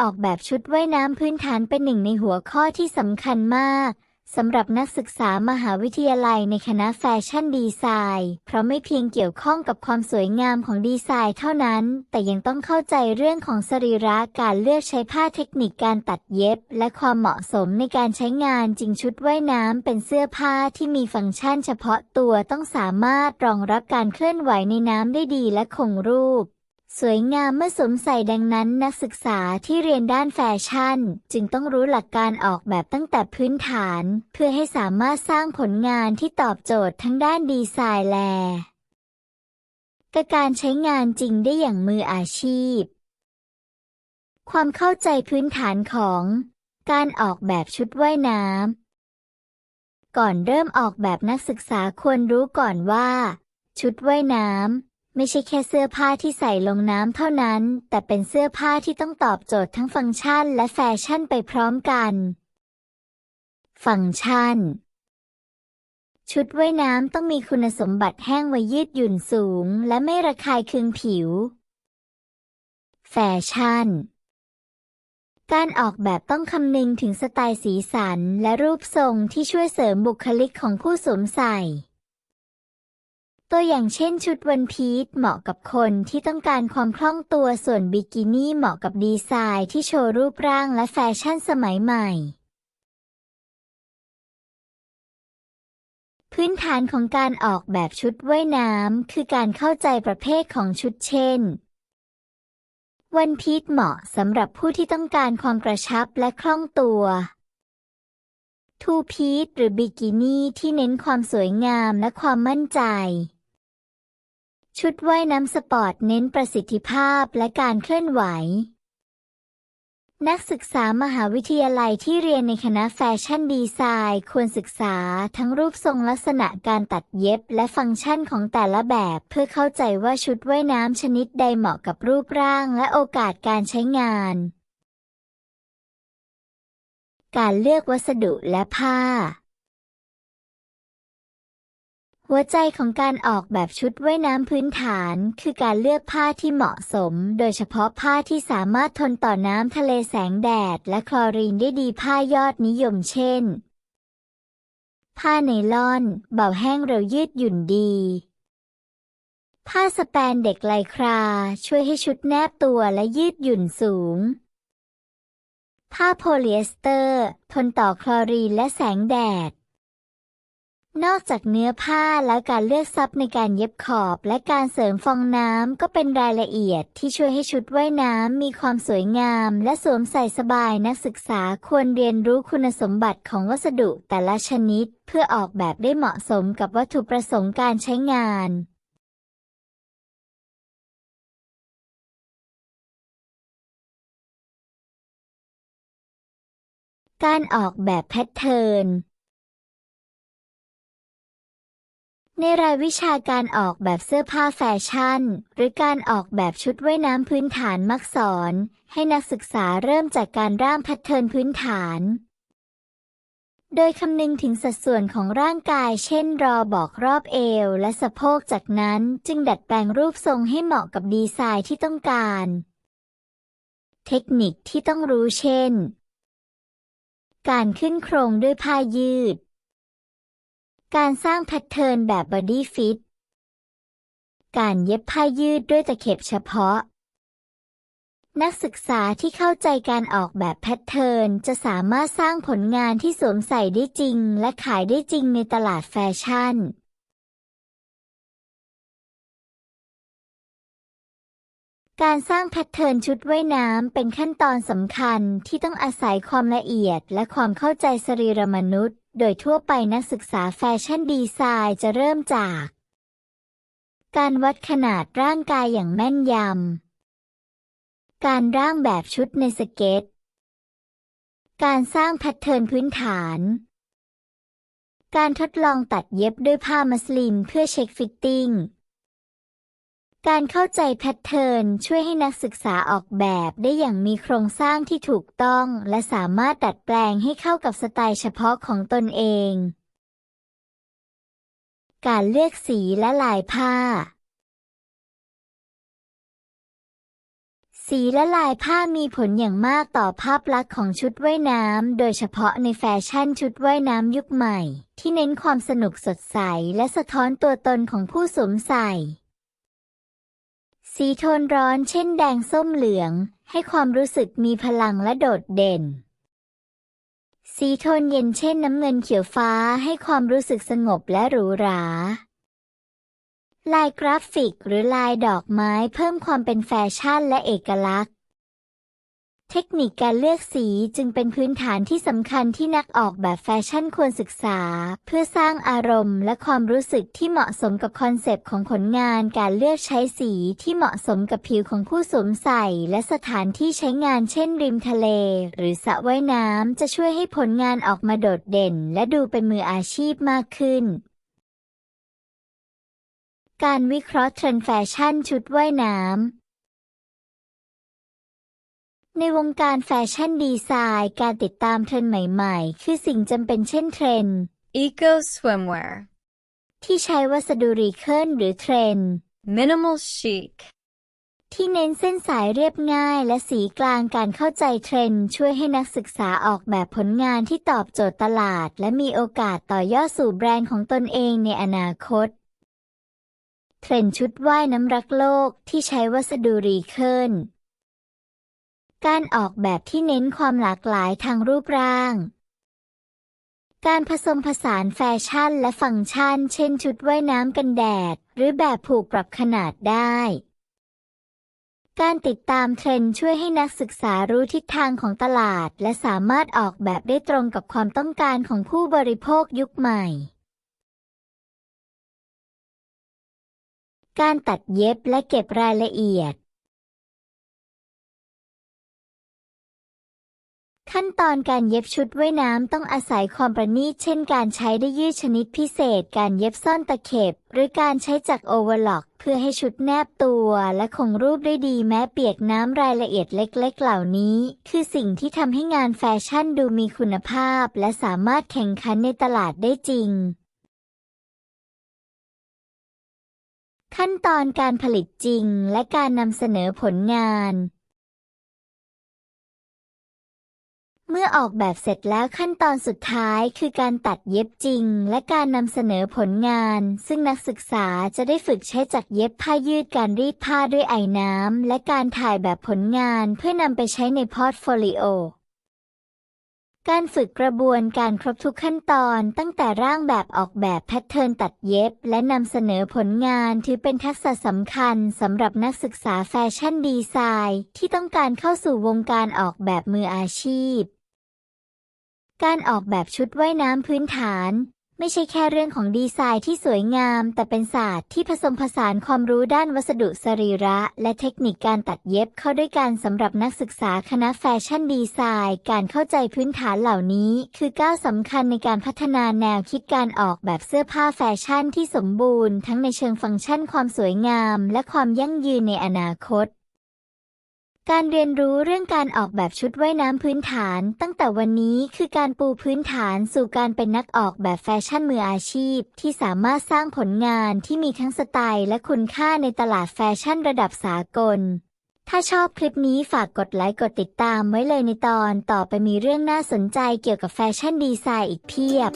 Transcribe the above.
ออกแบบชุดว่ายน้ำพื้นฐานเป็นหนึ่งในหัวข้อที่สำคัญมากสำหรับนักศึกษามหาวิทยาลัยในคณะแฟชั่นดีไซน์ เพราะไม่เพียงเกี่ยวข้องกับความสวยงามของดีไซน์เท่านั้น แต่ยังต้องเข้าใจเรื่องของสรีระการเลือกใช้ผ้าเทคนิคการตัดเย็บ และความเหมาะสมในการใช้งานจริงชุดว่ายน้ำเป็นเสื้อผ้าที่มีฟังก์ชันเฉพาะตัวต้องสามารถรองรับการเคลื่อนไหวในน้ำได้ดีและคงรูป สวยงามเมื่อสวมใส่ดังนั้นนักศึกษาที่เรียนด้านแฟชั่น จึงต้องรู้หลักการออกแบบตั้งแต่พื้นฐาน เพื่อให้สามารถสร้างผลงานที่ตอบโจทย์ทั้งด้านดีไซน์และการใช้งานจริงได้อย่างมืออาชีพ ความเข้าใจพื้นฐานของการออกแบบชุดว่ายน้ำก่อนเริ่มออกแบบนักศึกษาควรรู้ก่อนว่า ชุดว่ายน้ำ ไม่ใช่แค่เสื้อผ้าที่ใส่ลงน้ำเท่านั้น แต่เป็นเสื้อผ้าที่ต้องตอบโจทย์ทั้งฟังก์ชันและแฟชั่นไปพร้อมกัน ฟังก์ชัน ชุดว่ายน้ำต้องมีคุณสมบัติแห้งไวยืดหยุ่นสูง และไม่ระคายเคืองผิว แฟชั่น การออกแบบต้องคำนึงถึงสไตล์สีสันและรูปทรงที่ช่วยเสริมบุคลิกของผู้สวมใส่ ตัวอย่างเช่นชุดวันพีชเหมาะกับคนที่ต้องการความคล่องตัวส่วนบิกินี่เหมาะกับดีไซน์ที่โชว์รูปร่างและแฟชั่นสมัยใหม่ พื้นฐานของการออกแบบชุดว่ายน้ำคือการเข้าใจประเภทของชุดเช่น วันพีชเหมาะสำหรับผู้ที่ต้องการความกระชับและคล่องตัวทูพีชหรือบิกินี่ที่เน้นความสวยงามและความมั่นใจ ชุดว่ายน้ำสปอร์ตเน้นประสิทธิภาพและการเคลื่อนไหว นักศึกษามหาวิทยาลัยที่เรียนในคณะแฟชั่นดีไซน์ควรศึกษาทั้งรูปทรงลักษณะการตัดเย็บและฟังก์ชันของแต่ละแบบเพื่อเข้าใจว่าชุดว่ายน้ำชนิดใดเหมาะกับรูปร่างและโอกาสการใช้งาน การเลือกวัสดุและผ้า หัวใจของการออกแบบชุดว่ายน้ำพื้นฐาน คือการเลือกผ้าที่เหมาะสม โดยเฉพาะผ้าที่สามารถทนต่อน้ำทะเลแสงแดด และคลอรีนได้ดีผ้ายอดนิยมเช่น ผ้าไนลอน เบาแห้งเร็วยืดหยุ่นดี ผ้าสแปนเด็กไลครา ช่วยให้ชุดแนบตัวและยืดหยุ่นสูง ผ้าโพลีเอสเตอร์ ทนต่อคลอรีนและแสงแดด นอกจากเนื้อผ้าแล้วการเลือกซับในการเย็บขอบและการเสริมฟองน้ำก็เป็นรายละเอียดที่ช่วยให้ชุดว่ายน้ำมีความสวยงาม และสวมใส่สบายนักศึกษาควรเรียนรู้คุณสมบัติของวัสดุแต่ละชนิด เพื่อออกแบบได้เหมาะสมกับวัตถุประสงค์การใช้งาน การออกแบบแพทเทิร์น ในรายวิชาการออกแบบเสื้อผ้าแฟชั่น หรือการออกแบบชุดว่ายน้ำพื้นฐานมักสอน ให้นักศึกษาเริ่มจากการร่างแพทเทิร์นพื้นฐาน โดยคำนึงถึงสัดส่วนของร่างกาย เช่น รอบอกรอบเอว และสะโพกจากนั้นจึงดัดแปลงรูปทรงให้เหมาะกับดีไซน์ที่ต้องการ เทคนิคที่ต้องรู้เช่น การขึ้นโครงด้วยผ้ายืด การสร้างแพทเทิร์นแบบบอดี้ฟิต การเย็บผ้ายืดด้วยตะเข็บเฉพาะ นักศึกษาที่เข้าใจการออกแบบแพทเทิร์นจะสามารถสร้างผลงานที่สวมใส่ได้จริง และขายได้จริงในตลาดแฟชั่น การสร้างแพทเทิร์นชุดว่ายน้ำเป็นขั้นตอนสำคัญที่ต้องอาศัยความละเอียดและความเข้าใจสรีรมนุษย์ โดยทั่วไปนักศึกษาแฟชั่นดีไซน์จะเริ่มจาก การวัดขนาดร่างกายอย่างแม่นยำ การร่างแบบชุดในสเก็ต การสร้างแพทเทิร์นพื้นฐาน การทดลองตัดเย็บด้วยผ้ามัสลินเพื่อเช็คฟิตติ้ง การเข้าใจแพทเทิร์นช่วยให้นักศึกษาออกแบบได้อย่างมีโครงสร้างที่ถูกต้อง และสามารถดัดแปลงให้เข้ากับสไตล์เฉพาะของตนเอง การเลือกสีและลายผ้าสสีและลายผ้ามีผลอย่างมากต่อภาพลักษณ์ของชุดว่ายน้ำ โดยเฉพาะในแฟชั่นชุดว่ายน้ำยุคใหม่ ที่เน้นความสนุกสดใสและสะท้อนตัวตนของผู้สวมใส่ สีโทนร้อนเช่นแดงส้มเหลือง ให้ความรู้สึกมีพลังและโดดเด่น สีโทนเย็นเช่นน้ำเงินเขียวฟ้าให้ความรู้สึกสงบและหรูหรา ลายกราฟิกหรือลายดอกไม้เพิ่มความเป็นแฟชั่นและเอกลักษณ์ เทคนิคการเลือกสีจึงเป็นพื้นฐานที่สำคัญที่นักออกแบบแฟชั่นควรศึกษา เพื่อสร้างอารมณ์และความรู้สึกที่เหมาะสมกับคอนเซปต์ของผลงานการเลือกใช้สีที่เหมาะสมกับผิวของผู้สวมใส่ และสถานที่ใช้งานเช่นริมทะเล หรือสระว่ายน้ำจะช่วยให้ผลงานออกมาโดดเด่น และดูเป็นมืออาชีพมากขึ้นการวิเคราะห์เทรนด์แฟชั่นชุดว่ายน้ำ ในวงการแฟชั่นดีไซน์การติดตามเทรนด์ใหม่ๆ คือสิ่งจำเป็นเช่นเทรนด์ Eco swimwear. ที่ใช้วัสดุรีเคิลหรือเทรนด์ Minimal chic. ที่เน้นเส้นสายเรียบง่ายและสีกลางการเข้าใจเทรนด์ช่วยให้นักศึกษาออกแบบผลงานที่ตอบโจทย์ตลาด และมีโอกาสต่อยอดสู่แบรนด์ของตนเองในอนาคต เทรนด์ชุดว่ายน้ำรักโลกที่ใช้วัสดุรีเคิล การออกแบบที่เน้นความหลากหลายทางรูปร่าง การผสมผสานแฟชั่นและฟังก์ชัน เช่นชุดว่ายน้ำกันแดด หรือแบบผูกปรับขนาดได้ การติดตามเทรนด์ช่วยให้นักศึกษารู้ทิศทางของตลาด และสามารถออกแบบได้ตรงกับความต้องการของผู้บริโภคยุคใหม่ การตัดเย็บและเก็บรายละเอียด ขั้นตอนการเย็บชุดว่ายน้ำต้องอาศัยความประณีตเช่นการใช้ได้ยืดชนิดพิเศษ การเย็บซ่อนตะเข็บ หรือการใช้จักรโอเวอร์ล็อก เพื่อให้ชุดแนบตัวและคงรูปได้ดีแม้เปียกน้ำรายละเอียดเล็กๆ เหล่านี้ คือสิ่งที่ทำให้งานแฟชั่นดูมีคุณภาพ และสามารถแข่งขันในตลาดได้จริง ขั้นตอนการผลิตจริงและการนำเสนอผลงาน เมื่อออกแบบเสร็จแล้วขั้นตอนสุดท้ายคือการตัดเย็บจริง และการนำเสนอผลงาน ซึ่งนักศึกษาจะได้ฝึกใช้จักเย็บผ้ายืดการรีดผ้าด้วยไอ้น้ำและการถ่ายแบบผลงานเพื่อนำไปใช้ในพอร์ตโฟลิโอ การฝึกกระบวนการครบทุกขั้นตอนตั้งแต่ร่างแบบออกแบบแพทเทิร์นตัดเย็บ และนำเสนอผลงานถือเป็นทักษะสำคัญสำหรับนักศึกษาแฟชั่นดีไซน์ที่ต้องการเข้าสู่วงการออกแบบมืออาชีพ การออกแบบชุดว่ายน้ำพื้นฐาน ไม่ใช่แค่เรื่องของดีไซน์ที่สวยงาม แต่เป็นศาสตร์ที่ผสมผสานความรู้ด้านวัสดุสรีระ และเทคนิคการตัดเย็บเข้าด้วยกันสำหรับนักศึกษาคณะแฟชั่นดีไซน์ การเข้าใจพื้นฐานเหล่านี้ คือก้าวสำคัญในการพัฒนาแนวคิดการออกแบบเสื้อผ้าแฟชั่นที่สมบูรณ์ ทั้งในเชิงฟังก์ชันความสวยงาม และความยั่งยืนในอนาคต การเรียนรู้เรื่องการออกแบบชุดว่ายน้ำพื้นฐาน ตั้งแต่วันนี้คือการปูพื้นฐานสู่การเป็นนักออกแบบแฟชั่นมืออาชีพ ที่สามารถสร้างผลงานที่มีทั้งสไตล์และคุณค่าในตลาดแฟชั่นระดับสากล ถ้าชอบคลิปนี้ฝากกดไลค์กดติดตามไว้เลยในตอน ต่อไปมีเรื่องน่าสนใจเกี่ยวกับแฟชั่นดีไซน์อีกเพียบ